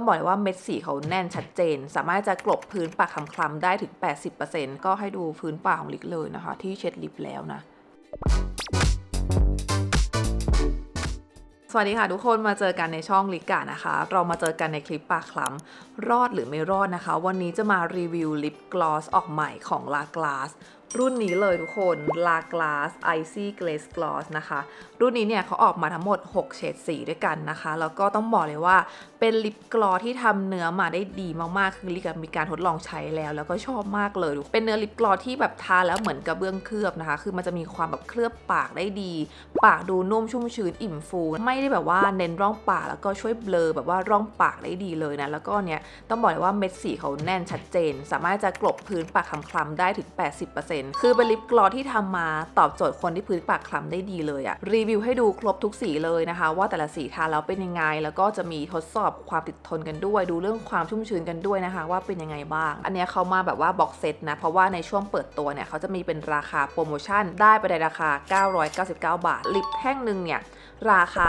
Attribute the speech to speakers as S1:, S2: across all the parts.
S1: ต้องบอกเลยว่าเม็ดสีเขาแน่นชัดเจน สามารถจะกลบพื้นปากคล้ำๆได้ถึง 80%ก็ให้ดูพื้นปากของลิกเลยนะคะ ที่เช็ดลิปแล้วนะสวัสดีค่ะทุกคนมาเจอกันในช่องลิกานะคะ เรามาเจอกันในคลิปปากคล้ำรอดหรือไม่รอดนะคะ วันนี้จะมารีวิวลิปกลอสออกใหม่ของ La Glace รุ่นนี้เลยทุกคน La Glace Icy Glaze Gloss นะคะ รุ่นนี้เนี่ยเขาออกมาทั้งหมด 6 เฉดสีด้วยกันนะคะ แล้วก็ต้องบอกเลยว่า เป็นลิปกลอที่ทำเนื้อมาได้ดีมากๆ คือลิกามีการทดลองใช้แล้ว แล้วก็ชอบมากเลย เป็นเนื้อลิปกลอที่แบบทาแล้วเหมือนกระเบื้องเคลือบนะคะ คือมันจะมีความแบบเคลือบปากได้ดี ปากดูนุ่มชุ่มชื้นอิ่มฟู ไม่ได้แบบว่าเน้นร่องปากแล้วก็ช่วยเบลอแบบว่าร่องปากได้ดีเลยนะ แล้วก็เนี้ยต้องบอกเลยว่าเม็ดสีเขาแน่นชัดเจน สามารถจะกลบพื้นปากคล้ำๆได้ถึง 80%คือเป็นลิปกลอที่ทำมาตอบโจทย์คนที่พื้นปากคล้ำได้ดีเลยอะรีวิวให้ดูครบทุกสีเลยนะคะ ว่าแต่ละสีทาแล้วเป็นยังไง แล้วก็จะมีทดสอบความติดทนกันด้วย ดูเรื่องความชุ่มชื้นกันด้วยนะคะ ว่าเป็นยังไงบ้าง อันเนี้ยเขามาแบบว่าบ็อกเซตนะ เพราะว่าในช่วงเปิดตัวเนี่ยเขาจะมีเป็นราคาโปรโมชั่น ได้ไปในราคา 999 บาท ลิปแท่งหนึ่งเนี่ยราคา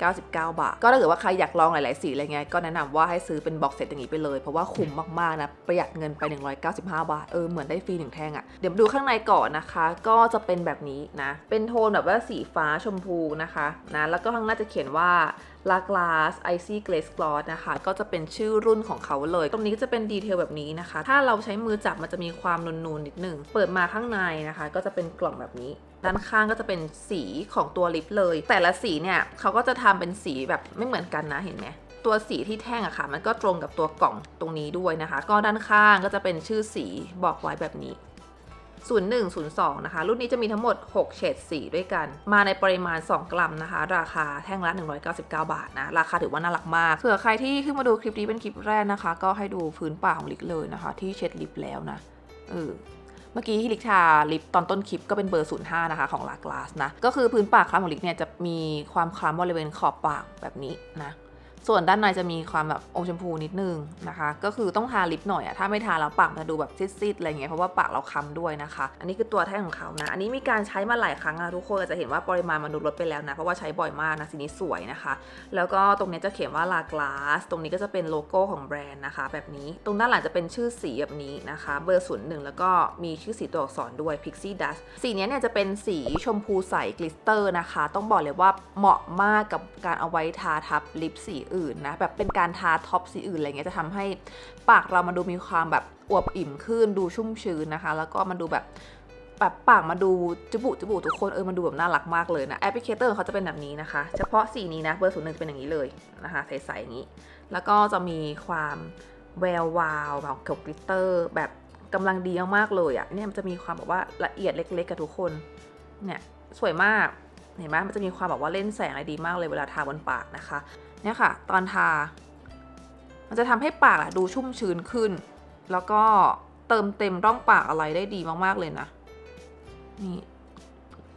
S1: 199 บาท ก็ถ้าเกิดว่าใครอยากลองหลาย ๆ สีอะไรเงี้ย ก็แนะนำว่าให้ซื้อเป็นบ็อกเซตอย่างนี้ไปเลย เพราะว่าคุ้มมาก ๆ นะ ประหยัดเงินไป 195 บาท เออ เหมือนได้ฟรีหนึ่งแท่งอะ่ะ เดี๋ยวดูข้างในก่อนนะคะ ก็จะเป็นแบบนี้นะ เป็นโทนแบบว่าสีฟ้าชมพูนะคะ นะ แล้วก็ข้างหน้าจะเขียนว่า La Glace Icy Glaze Gloss นะคะ ก็จะเป็นชื่อรุ่นของเขาเลย ตรงนี้ก็จะเป็นดีเทลแบบนี้นะคะ ถ้าเราใช้มือจับมันจะมีความนูนๆนิดหนึ่ง เปิดมาข้างในนะคะ ก็จะเป็นกล่องแบบนี้ด้านข้างก็จะเป็นสีของตัวลิปเลย แต่ละสีเนี่ยเขาก็จะทำเป็นสีแบบไม่เหมือนกันนะเห็นไหมตัวสีที่แท่งอะค่ะ มันก็ตรงกับตัวกล่องตรงนี้ด้วยนะคะ ก็ด้านข้างก็จะเป็นชื่อสีบอกไว้แบบนี้ 0102 นะคะ รุ่นนี้จะมีทั้งหมด 6 เฉดสีด้วยกัน มาในปริมาณ 2 กรัมนะคะ ราคาแท่งละ 199 บาทนะ ราคาถือว่าน่ารักมากเผื่อใครที่ขึ้นมาดูคลิปนี้เป็นคลิปแรกนะคะ ก็ให้ดูพื้นปากของลิกเลยนะคะ ที่เช็ดลิปแล้วนะเออเมื่อกี้ที่ลิกทาลิปตอนต้นคลิปก็เป็นเบอร์ 05 นะคะ ของลากลาสนะ ก็คือพื้นปากคล้ำของลิกเนี่ยจะมีความคล้ำบริเวณขอบปากแบบนี้นะ ส่วนด้านในจะมีความแบบอมชมพูนิดนึงนะคะ ก็คือต้องทาลิปหน่อยอะถ้าไม่ทาแล้วปากจะดูแบบซีดๆอะไรเงี้ยเพราะว่าปากเราค้ำด้วยนะคะ อันนี้คือตัวแท่งของเขานะ อันนี้มีการใช้มาหลายครั้งนะทุกคนอาจจะเห็นว่าปริมาณมันดูลดไปแล้วนะ เพราะว่าใช้บ่อยมากนะสีนี้สวยนะคะ แล้วก็ตรงนี้จะเขียนว่า La Glace ตรงนี้ก็จะเป็นโลโก้ของแบรนด์นะคะ แบบนี้ตรงด้านหลังจะเป็นชื่อสีแบบนี้นะคะ เบอร์ศูนย์หนึ่งแล้วก็มีชื่อสีตัวอักษรด้วย Pixie Dust สีนี้เนี่ยจะเป็นสีชมพูใสกลิสเตอร์นะคะ ต้องบอกเลยว่าเหมาะมากกับการเอาไว้ทาทับลิปสีอื่นนะแบบเป็นการทาท็อปสีอื่นอะไรเงี้ยจะทำให้ปากเรามันดูมีความแบบอวบอิ่มขึ้นดูชุ่มชื้นนะคะ แล้วก็มันดูแบบแบบปากมาดูจุบุจุบุทุกคนเออมันดูแบบน่ารักมากเลยนะแอปพลิเคเตอร์เขาจะเป็นแบบนี้นะคะ เฉพาะสีนี้นะเบอร์ศูนย์หนึ่งจะเป็นอย่างนี้เลยนะคะใสๆอย่างนี้ แล้วก็จะมีความแวววาวแบบกับกลิตเตอร์ แบบกำลังดีมากๆเลยอะ่ะเนี่ยมันจะมีความแบบว่าละเอียดเล็กๆกับทุกคนเนี่ยสวยมากเห็นไหมมันจะมีความแบบว่าเล่นแสงอะไรดีมากเลยเวลาทาบนปากนะคะ เนี่ยค่ะ ตอนทา มันจะทำให้ปากอะดูชุ่มชื้นขึ้น แล้วก็เติมเต็มร่องปากอะไรได้ดีมากๆเลยนะ นี่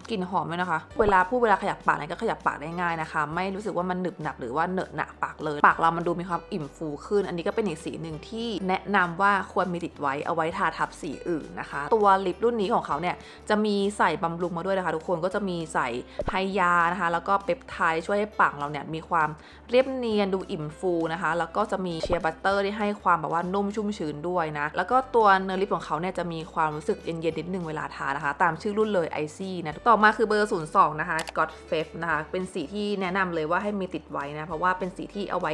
S1: กลิ่นหอมเลยนะคะ เวลาพูดเวลาขยับปากเนี่ยก็ขยับปากได้ง่ายนะคะ ไม่รู้สึกว่ามันหนึบหนับหรือว่าเหนอะหนะปากเลย ปากเรามันดูมีความอิ่มฟูขึ้น อันนี้ก็เป็นอีกสีหนึ่งที่แนะนำว่าควรมีติดไว้เอาไว้ทาทับสีอื่นนะคะ ตัวลิปรุ่นนี้ของเขาเนี่ยจะมีใส่บำรุงมาด้วยนะคะ ทุกคนก็จะมีใส่ไฮยานะคะ แล้วก็เปปไทด์ช่วยให้ปากเราเนี่ยมีความเรียบเนียนดูอิ่มฟูนะคะ แล้วก็จะมีเชียร์บัตเตอร์ที่ให้ความแบบว่านุ่มชุ่มชื้นด้วยนะ แล้วก็ตัวเนื้อลิปของเขาเนี่ยจะมีความรู้สึกเย็นๆนิดนึงเวลาทานะคะ ตามชื่อรุ่นเลยไอซี่นะต่อมาคือเบอร์ 02 นะคะ God f a v นะคะ เป็นสีที่แนะนำเลยว่าให้มีติดไว้นะ เพราะว่าเป็นสีที่เอาไว้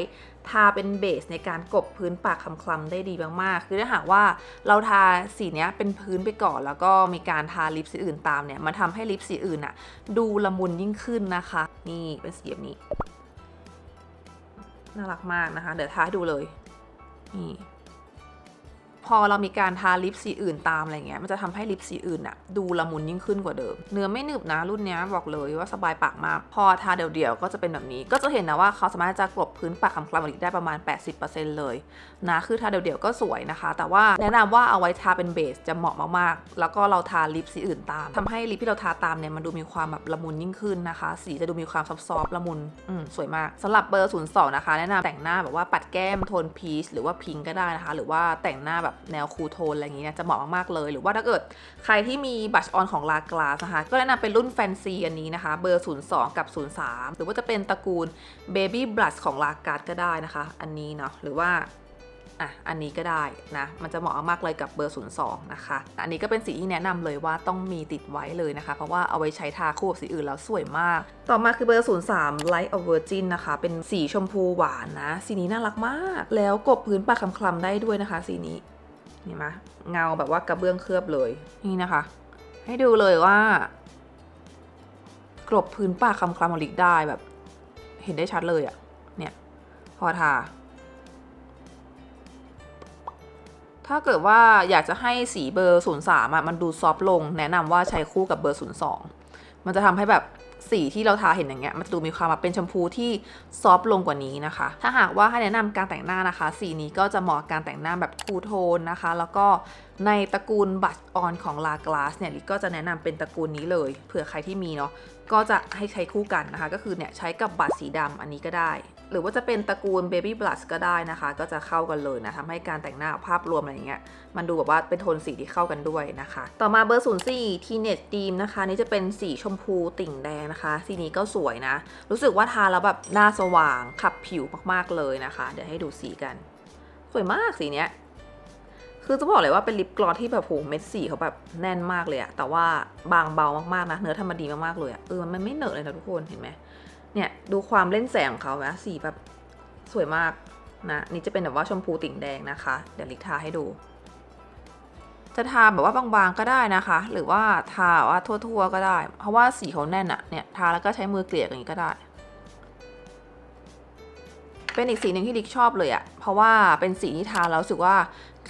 S1: ทาเป็นเบสในการกบพื้นปากคำคล้ำได้ดีมากๆ คือถ้าหากว่าเราทาสีนี้เป็นพื้นไปก่อน แล้วก็มีการทาลิปสีอื่นตามเนี่ยมันทำให้ลิปสีอื่นอะดูละมุนยิ่งขึ้นนะคะ นี่เป็นสีแบบนี้ น่ารักมากนะคะ เดี๋ยวทาให้ดูเลย นี่ พอเรามีการทาลิปสีอื่นตามอะไรเงี้ยมันจะทำให้ลิปสีอื่นอะดูละมุนยิ่งขึ้นกว่าเดิม เนื้อไม่หนึบนะรุ่นเนี้ยบอกเลยว่าสบายปากมาก พอทาเดี่ยวๆก็จะเป็นแบบนี้ ก็จะเห็นนะว่าเขาสามารถจะกลบพื้นปากคำคลำอีกได้ประมาณ 80%เลยนะคือทาเดี่ยวๆก็สวยนะคะ แต่ว่าแนะนำว่าเอาไว้ทาเป็นเบสจะเหมาะมากๆ แล้วก็เราทาลิปสีอื่นตามทำให้ลิปที่เราทาตามเนี่ยมันดูมีความแบบละมุนยิ่งขึ้นนะคะ สีจะดูมีความซอฟต์ๆละมุนอืมสวยมากสำหรับเบอร์02นะคะแนะนำแต่งหน้าแบบว่าปัดแก้มโทนพีชหรือว่าพิงก็ได้นะคะ หรือว่าแต่งหน้าแบบแบบแนวคูลโทนอะไรอย่างงี้ยจะเหมาะมากๆเลย หรือว่าถ้าเกิดใครที่มีบัชออนของลากลาสนะคะก็แนะนำเป็นรุ่นแฟนซีอันนี้นะคะ เบอร์ 02 กับ 03 หรือว่าจะเป็นตระกูล Baby Blush ของลาการ์ดก็ได้นะคะ อันนี้เนาะหรือว่าอะ อันนี้ก็ได้นะ มันจะเหมาะมากเลยกับเบอร์ 02 นะคะ อันนี้ก็เป็นสีที่แนะนำเลยว่าต้องมีติดไว้เลยนะคะ เพราะว่าเอาไว้ใช้ทาคู่กับสีอื่นแล้วสวยมาก ต่อมาคือเบอร์ 03 Light of Virgin นะคะ เป็นสีชมพูหวานนะ สีนี้น่ารักมาก แล้วกบพื้นปากคลำๆได้ด้วยนะคะ สีนี้ นไหมเงาแบบว่ากระเบื้องเคลือบเลยนี่นะคะ ให้ดูเลยว่ากรบพื้นปากคำคลำๆขอลิกได้แบบ เห็นได้ชัดเลยอะเนี่ยพอทา ถ้าเกิดว่าอยากจะให้สีเบอร์ 03อะมันดูซอฟต์ลง แนะนำว่าใช้คู่กับเบอร์ 02 มันจะทำให้แบบสีที่เราทาเห็นอย่างเงี้ยมันจะดูมีความแบบเป็นชมพูที่ซอฟต์ลงกว่านี้นะคะ ถ้าหากว่าให้แนะนำการแต่งหน้านะคะ สีนี้ก็จะเหมาะการแต่งหน้าแบบคูโทนนะคะ แล้วก็ในตระกูลบัตออนของลากลาสเนี่ยลิก็จะแนะนำเป็นตระกูลนี้เลยเผื่อใครที่มีเนาะก็จะให้ใช้คู่กันนะคะ ก็คือเนี่ยใช้กับบัตรสีดำอันนี้ก็ได้ หรือว่าจะเป็นตระกูล Baby Blush ก็ได้นะคะ ก็จะเข้ากันเลยนะทำให้การแต่งหน้าภาพรวมอะไรเงี้ยมันดูแบบว่าเป็นโทนสีที่เข้ากันด้วยนะคะ ต่อมาเบอร์ 04 Teenage Dream นะคะนี่จะเป็นสีชมพูติ่งแดงนะคะ สีนี้ก็สวยนะ รู้สึกว่าทาแล้วแบบหน้าสว่างขับผิวมากๆเลยนะคะ เดี๋ยวให้ดูสีกัน สวยมากสีเนี้ยคือจะบอกเลยว่าเป็นลิปกลอสที่แบบโหเม็ดสีเขาแบบแน่นมากเลยอะแต่ว่าบางเบามากๆนะ เนื้อทำมดีมากๆเลยอะเออมันไม่เหนอะเลยนะทุกคนเห็นไหม เนี่ยดูความเล่นแสงของเขาไหมสีแบบสวยมากนะนี่จะเป็นแบบว่าชมพูติ่งแดงนะคะ เดี๋ยวลิกทาให้ดู จะทาแบบว่าบางๆก็ได้นะคะ หรือว่าทาแบบว่าทั่วๆก็ได้ เพราะว่าสีเขาแน่นอะเนี่ยทาแล้วก็ใช้มือเกลี่ยอย่างนี้ก็ได้ เป็นอีกสีหนึ่งที่ลิกชอบเลยอะเพราะว่าเป็นสีที่ทาแล้วรู้สึกว่า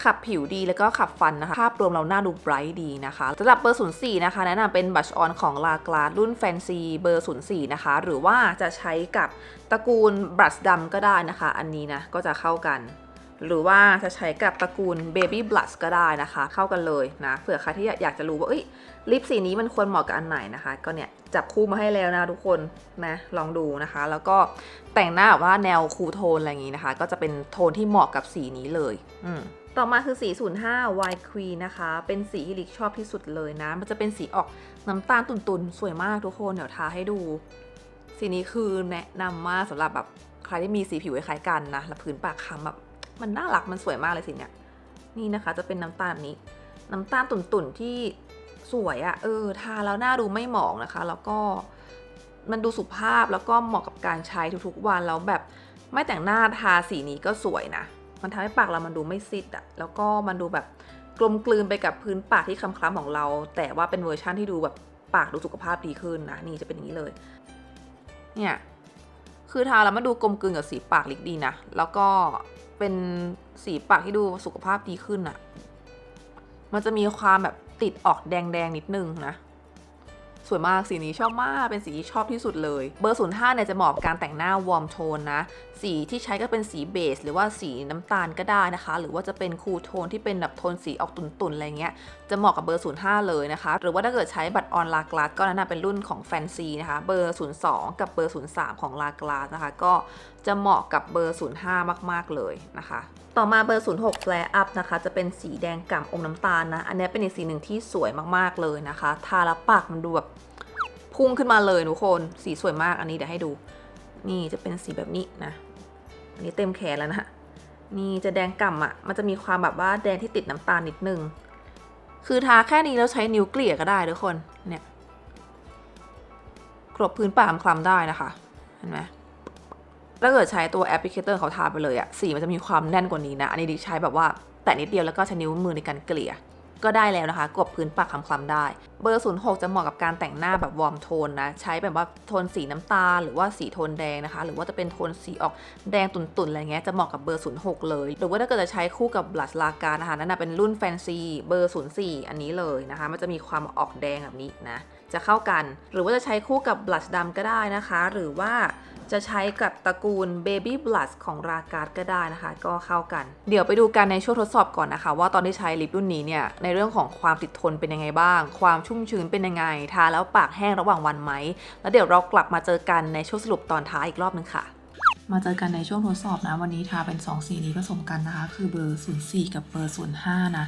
S1: ขับผิวดีแล้วก็ขับฟันนะคะ ภาพรวมเราหน้าดูไบรท์ดีนะคะสำหรับเบอร์ 04 นะคะ แนะนำเป็นบัชออนของลากลาดรุ่นแฟนซีเบอร์ 04 นะคะ หรือว่าจะใช้กับตระกูลบรัชดำก็ได้นะคะ อันนี้นะ ก็จะเข้ากัน หรือว่าจะใช้กับตระกูล Baby Blush ก็ได้นะคะ เข้ากันเลยนะเผื่อใครที่อยากจะรู้ว่าเอ้ยลิปสีนี้มันควรเหมาะกับอันไหนนะคะ ก็เนี่ยจับคู่มาให้แล้วนะทุกคนนะลองดูนะคะ แล้วก็แต่งหน้าแบบว่าแนวคูลโทนอะไรอย่างนี้นะคะ ก็จะเป็นโทนที่เหมาะกับสีนี้เลย อืม ต่อมาคือสี05 White Queen นะคะ เป็นสีที่ลิกชอบที่สุดเลยนะ มันจะเป็นสีออกน้ำตาลตุ่นๆ สวยมากทุกคน เดี๋ยวทาให้ดู สีนี้คือแนะนำมากสำหรับแบบใครที่มีสีผิวคล้ายกันนะ แล้วพื้นปากคำแบบมันน่ารัก มันสวยมากเลยสีเนี้ย นี่นะคะจะเป็นน้ำตาลแบบนี้ น้ำตาลตุ่นๆ ที่สวยอะ่ะเออ ทาแล้วหน้าดูไม่หมองนะคะ แล้วก็มันดูสุภาพแล้วก็เหมาะกับการใช้ทุกๆวันแล้วแบบไม่แต่งหน้าทาสีนี้ก็สวยนะ มันทำให้ปากเรามันดูไม่ซิดอะแล้วก็มันดูแบบกลมกลืนไปกับพื้นปากที่คล้ำๆของเรา แต่ว่าเป็นเวอร์ชั่นที่ดูแบบปากดูสุขภาพดีขึ้นนะนี่จะเป็นอย่างนี้เลย เนี่ยคือทาแล้วมันดูกลมกลืนกับสีปากลิกดีนะ แล้วก็เป็นสีปากที่ดูสุขภาพดีขึ้นอะมันจะมีความแบบติดออกแดงๆนิดนึงนะ สวยมากสีนี้ชอบมากเป็นสีที่ชอบที่สุดเลย เบอร์05เนี่ยจะเหมาะกับการแต่งหน้าวอร์มโทนนะ สีที่ใช้ก็เป็นสีเบส หรือว่าสีน้ำตาลก็ได้นะคะ หรือว่าจะเป็นคูลโทนที่เป็นแบบโทนสีออกตุ่นๆอะไรเงี้ยจะเหมาะกับเบอร์ 05 เลยนะคะ หรือว่าถ้าเกิดใช้บัตรออนลากลาสก็แนะนเป็นรุ่นของแฟนซีนะคะเบอร์ 02 กับเบอร์ 03 ของลากลาสนะคะ ก็ จะเหมาะกับเบอร์ 05 มาก ๆ เลยนะคะ ต่อมาเบอร์ 06 Flare Up นะคะ จะเป็นสีแดงก่ำอมน้ำตาลนะ อันนี้เป็นอีกสีหนึ่งที่สวยมาก ๆ เลยนะคะ ทาแล้วปากมันดูแบบพุ่งขึ้นมาเลยทุกคน สีสวยมากอันนี้เดี๋ยวให้ดู นี่จะเป็นสีแบบนี้นะ อันนี้เต็มแขนแล้วนะ นี่จะแดงก่ำอะ่ะ มันจะมีความแบบว่าแดงที่ติดน้ำตาลนิดนึง คือทาแค่นี้แล้วใช้นิ้วเกลี่ยก็ได้ทุกคน เนี่ยกรบพื้นปากคล้ำได้นะคะ เห็นไหม ถ้าเกิดใช้ตัวแอปพลิเคเตอร์เขาทาไปเลยอะสีมันจะมีความแน่นกว่านี้นะ อันนี้ดิใช้แบบว่าแตะนิดเดียวแล้วก็ใช้นิ้วมือในการเกลี่ย ก็ได้แล้วนะคะ กบพื้นปากคล้ำๆได้ เบอร์ 06 จะเหมาะกับการแต่งหน้าแบบวอร์มโทนนะ ใช้แบบว่าโทนสีน้ำตาลหรือว่าสีโทนแดงนะคะ หรือว่าจะเป็นโทนสีออกแดงตุ่นๆอะไรเงี้ยจะเหมาะกับเบอร์ 06 เลย หรือว่าถ้าเกิดจะใช้คู่กับบลัชลาการนะคะนั่นนะเป็นรุ่นแฟนซีเบอร์ 04 อันนี้เลยนะคะ มันจะมีความออกแดงแบบนี้นะ จะเข้ากัน หรือว่าจะใช้คู่กับบลัชดำก็ได้นะคะ หรือว่าจะใช้กับตระกูล Baby Blush ของราการ์ดก็ได้นะคะ ก็เข้ากัน เดี๋ยวไปดูกันในช่วงทดสอบก่อนนะคะ ว่าตอนที่ใช้ลิปรุ่นนี้เนี่ย ในเรื่องของความติดทนเป็นยังไงบ้าง ความชุ่มชื้นเป็นยังไง ทาแล้วปากแห้งระหว่างวันไหม แล้วเดี๋ยวเรากลับมาเจอกันในช่วงสรุปตอนท้ายอีกรอบนึงค่ะ มาเจอกันในช่วงทดสอบนะ วันนี้ทาเป็น2สีนี้ผสมกันนะคะ คือเบอร์ 04 กับเบอร์ 05 นะ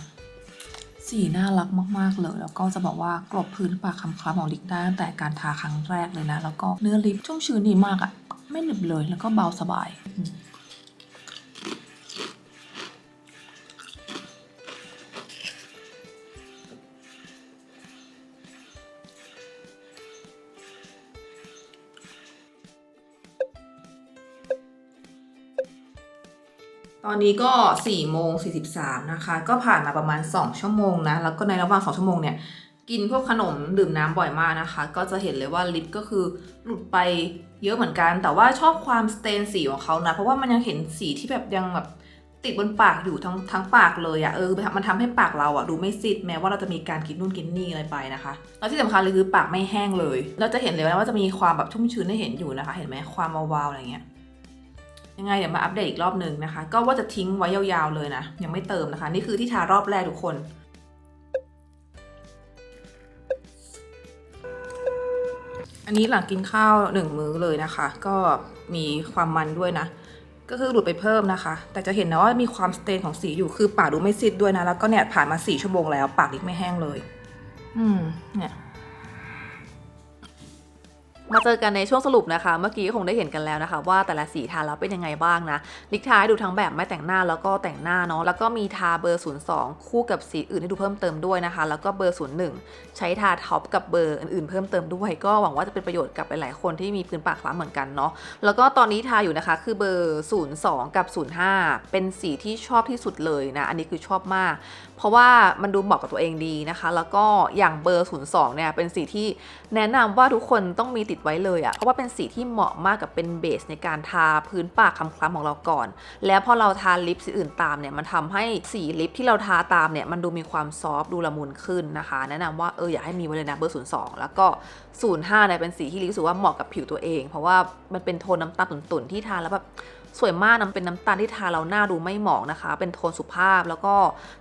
S1: สีน่ารักมากๆเลย แล้วก็จะบอกว่ากรบพื้นปากคำคล้ำของลิกได้ตั้งแต่การทาครั้งแรกเลยนะ แล้วก็เนื้อลิปชุ่มชื้นดีมากอะไม่หนึบเลยแล้วก็เบาสบาย ตอนนี้ก็4โมง43นะคะ ก็ผ่านมาประมาณ2ชั่วโมงนะ แล้วก็ในระหว่าง2ชั่วโมงเนี่ย กินพวกขนมดื่มน้ำบ่อยมากนะคะ ก็จะเห็นเลยว่าลิปก็คือหลุดไปเยอะเหมือนกัน แต่ว่าชอบความสเตนสีของเขานะ เพราะว่ามันยังเห็นสีที่แบบยังแบบติดบนปากอยู่ทั้งทั้งปากเลยอะเออมันทำให้ปากเราอะดูไม่ซีดแม้ว่าเราจะมีการกินนู่นกินนี่อะไรไปนะคะ แล้วที่สำคัญเลยคือปากไม่แห้งเลย เราจะเห็นเลยนะว่าจะมีความแบบชุ่มชื้นให้เห็นอยู่นะคะ เห็นไหมความวาวๆอะไรเงี้ย ยังไงเดี๋ยวมาอัปเดตอีกรอบหนึ่งนะคะ ก็ว่าจะทิ้งไว้ยาวๆเลยนะ ยังไม่เติมนะคะ นี่คือที่ทารอบแรกทุกคน อันนี้หลังกินข้าวหนึ่งมื้อเลยนะคะ ก็มีความมันด้วยนะ ก็คือหลุดไปเพิ่มนะคะ แต่จะเห็นนะว่ามีความสเตนของสีอยู่คือปากดูไม่ซีดด้วยนะ แล้วก็เนี่ยผ่านมาสี่ชั่วโมงแล้ว ปากลิกไม่แห้งเลย อืมเนี่ย มาเจอกันในช่วงสรุปนะคะ เมื่อกี้คงได้เห็นกันแล้วนะคะ ว่าแต่ละสีทาแล้วเป็นยังไงบ้างนะลิกทาให้ดูทั้งแบบไม่แต่งหน้าแล้วก็แต่งหน้าเนาะแล้วก็มีทาเบอร์ 02 คู่กับสีอื่นให้ดูเพิ่มเติมด้วยนะคะ แล้วก็เบอร์ 01 ใช้ทาท็อปกับเบอร์อื่นๆ เพิ่มเติมด้วยก็หวังว่าจะเป็นประโยชน์กับหลายๆคนที่มีพื้นปากคล้ำเหมือนกันเนาะแล้วก็ตอนนี้ทาอยู่นะคะคือเบอร์ 02 กับ 05 เป็นสีที่ชอบที่สุดเลยนะอันนี้คือชอบมาก เพราะว่ามันดูเหมาะกับตัวเองดีนะคะ แล้วก็อย่างเบอร์ 02 เนี่ยเป็นสีที่แนะนำว่าทุกคนต้องมีติดไว้เลยอะเพราะว่าเป็นสีที่เหมาะมากกับเป็นเบสในการทาพื้นปากคล้ำๆของเราก่อน แล้วพอเราทาลิปสีอื่นตามเนี่ยมันทำให้สีลิปที่เราทาตามเนี่ยมันดูมีความซอฟต์ดูละมุนขึ้นนะคะ แนะนำว่าเอออยากให้มีไว้เลยนะเบอร์ 02 แล้วก็ 05เนี่ยเป็นสีที่รู้สึกว่าเหมาะกับผิวตัวเอง เพราะว่ามันเป็นโทนน้ำตาลตุ่นๆที่ทาแล้วแบบ สวยมากนะเป็นน้ำตาลที่ทาเราหน้าดูไม่หมองนะคะ เป็นโทนสุภาพแล้วก็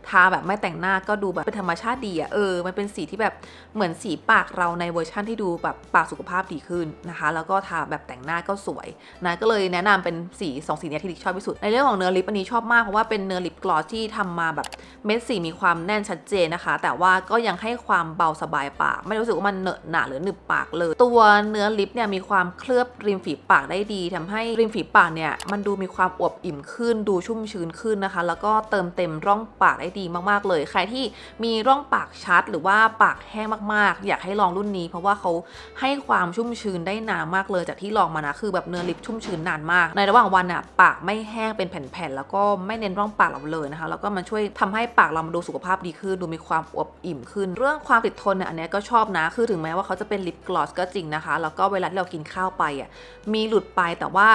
S1: ทาแบบไม่แต่งหน้าก็ดูแบบเป็นธรรมชาติดีอะเออมันเป็นสีที่แบบเหมือนสีปากเราในเวอร์ชั่นที่ดูแบบปากสุขภาพดีขึ้นนะคะ แล้วก็ทาแบบแต่งหน้าก็สวยนะก็เลยแนะนำเป็นสีสองสีนี้ที่ดิชอบที่สุดในเรื่องของเนื้อลิปอันนี้ชอบมากเพราะว่าเป็นเนื้อลิปกลอสที่ทำมาแบบเม็ดสีมีความแน่นชัดเจนนะคะ แต่ว่าก็ยังให้ความเบาสบายปาก ไม่รู้สึกว่ามันเหนอะหนะหรือหนึบปากเลย ตัวเนื้อลิปเนี่ยมีความเคลือบริมฝีปากได้ดีทำให้ริมฝีปากเนี่ยมันดูมีความอวบอิ่มขึ้น ดูชุ่มชื้นขึ้นนะคะ แล้วก็เติมเต็มร่องปากได้ดีมากๆเลย ใครที่มีร่องปากชัดหรือว่าปากแห้งมากๆ อยากให้ลองรุ่นนี้ เพราะว่าเขาให้ความชุ่มชื้นได้นานมากเลย จากที่ลองมานะคือแบบเนื้อลิปชุ่มชื้นนานมาก ในระหว่างวันอะปากไม่แห้งเป็นแผ่นๆแล้วก็ไม่เน้นร่องปากเราเลยนะคะ แล้วก็มันช่วยทำให้ปากเรามันดูสุขภาพดีขึ้นดูมีความอวบอิ่มขึ้น เรื่องความติดทนเนี่ยอันนี้ก็ชอบนะคือถึงแม้ว่าเขาจะเป็นลิปกลอสก็จริงนะคะ แล้วก็เวลาที่เรากินข้าวไปอะมีหลุดไปแต่ว่า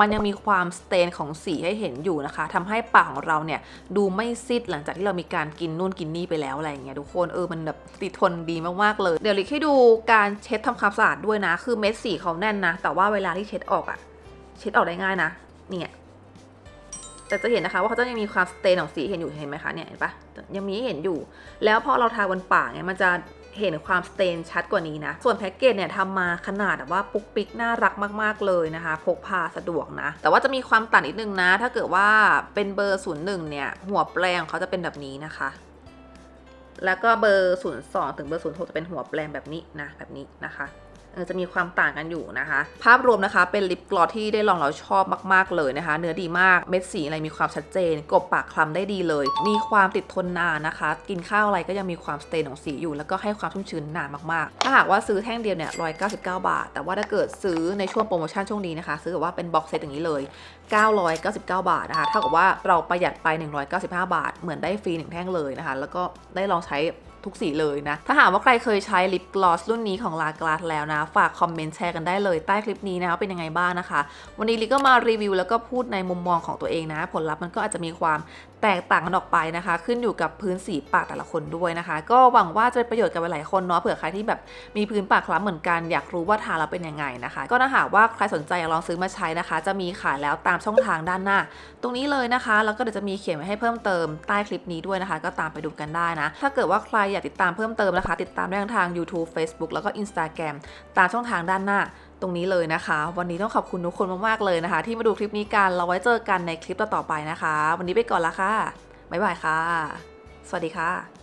S1: มันยังมีความสเตนของสีให้เห็นอยู่นะคะทำให้ปากของเราเนี่ยดูไม่ซีดหลังจากที่เรามีการกินนู่นกินนี่ไปแล้วอะไรอย่างเงี้ยทุกคนเออมันแบบติดทนดีมากๆเลย เดี๋ยวลิกให้ดูการเช็ดทำความสะอาดด้วยนะ คือเม็ดสีเขาแน่นนะ แต่ว่าเวลาที่เช็ดออกอะเช็ดออกได้ง่ายนะเนี่ยแต่จะเห็นนะคะว่าเขาจะยังมีความสเตนของสีเห็นอยู่เห็นไหมคะเนี่ยเห็นปะยังมีเห็นอยู่ แล้วพอเราทาบนปากเนี่ยมันจะ เห็นความสเตนชัดกว่านี้นะ ส่วนแพ็กเกจเนี่ยทำมาขนาดแบบว่าปุกปิกน่ารักมาก ๆ เลยนะคะ พกพาสะดวกนะ แต่ว่าจะมีความต่างนิดนึงนะ ถ้าเกิดว่าเป็นเบอร์01เนี่ย หัวแปลงเขาจะเป็นแบบนี้นะคะ แล้วก็เบอร์02ถึงเบอร์06จะเป็นหัวแปลงแบบนี้นะ แบบนี้นะคะ จะมีความต่างกันอยู่นะคะ ภาพรวมนะคะเป็นลิปกลอสที่ได้ลองแล้วชอบมาก ๆ เลยนะคะ เนื้อดีมากเม็ดสีอะไรมีความชัดเจน กบปากคล้ำได้ดีเลย มีความติดทนนานนะคะ กินข้าวอะไรก็ยังมีความสเตนของสีอยู่ แล้วก็ให้ความชุ่มชื้นนานมากๆ ถ้าหากว่าซื้อแท่งเดียวเนี่ย199บาท แต่ว่าถ้าเกิดซื้อในช่วงโปรโมชั่นช่วงนี้นะคะ ซื้อแบบว่าเป็นบ็อกเซตอย่างนี้เลย 999 บาทนะคะเท่ากับว่าเราประหยัดไป 195 บาท เหมือนได้ฟรีหนึ่งแท่งเลยนะคะ แล้วก็ได้ลองใช้ ทุกสีเลยนะ ถ้าหากว่าใครเคยใช้ลิปกลอสรุ่นนี้ของลากลาสแล้วนะ ฝากคอมเมนต์แชร์กันได้เลยใต้คลิปนี้นะว่าเป็นยังไงบ้างนะคะ วันนี้ลิก็มารีวิวแล้วก็พูดในมุมมองของตัวเองนะ ผลลัพธ์มันก็อาจจะมีความ แตกต่างกันออกไปนะคะ ขึ้นอยู่กับพื้นสีปากแต่ละคนด้วยนะคะ ก็หวังว่าจะเป็นประโยชน์กับหลายคนเนาะเผื่อใครที่แบบมีพื้นปากคล้ำเหมือนกันอยากรู้ว่าทาแล้วเป็นยังไงนะคะ ก็ถ้าหากว่าใครสนใจอยากลองซื้อมาใช้นะคะ จะมีขายแล้วตามช่องทางด้านหน้า ตรงนี้เลยนะคะ แล้วก็เดี๋ยวจะมีเขียนไว้ให้เพิ่มเติมใต้คลิปนี้ด้วยนะคะ ก็ตามไปดูกันได้นะ ถ้าเกิดว่าใครอยากอยากติดตามเพิ่มเติมนะคะ ติดตามได้ทาง YouTube Facebook แล้วก็ Instagram ตามช่องทางด้านหน้า ตรงนี้เลยนะคะ วันนี้ต้องขอบคุณทุกคนมากๆเลยนะคะ ที่มาดูคลิปนี้กันเราไว้เจอกันในคลิปต่อๆไปนะคะ วันนี้ไปก่อนละค่ะบ๊ายบายค่ะ สวัสดีค่ะ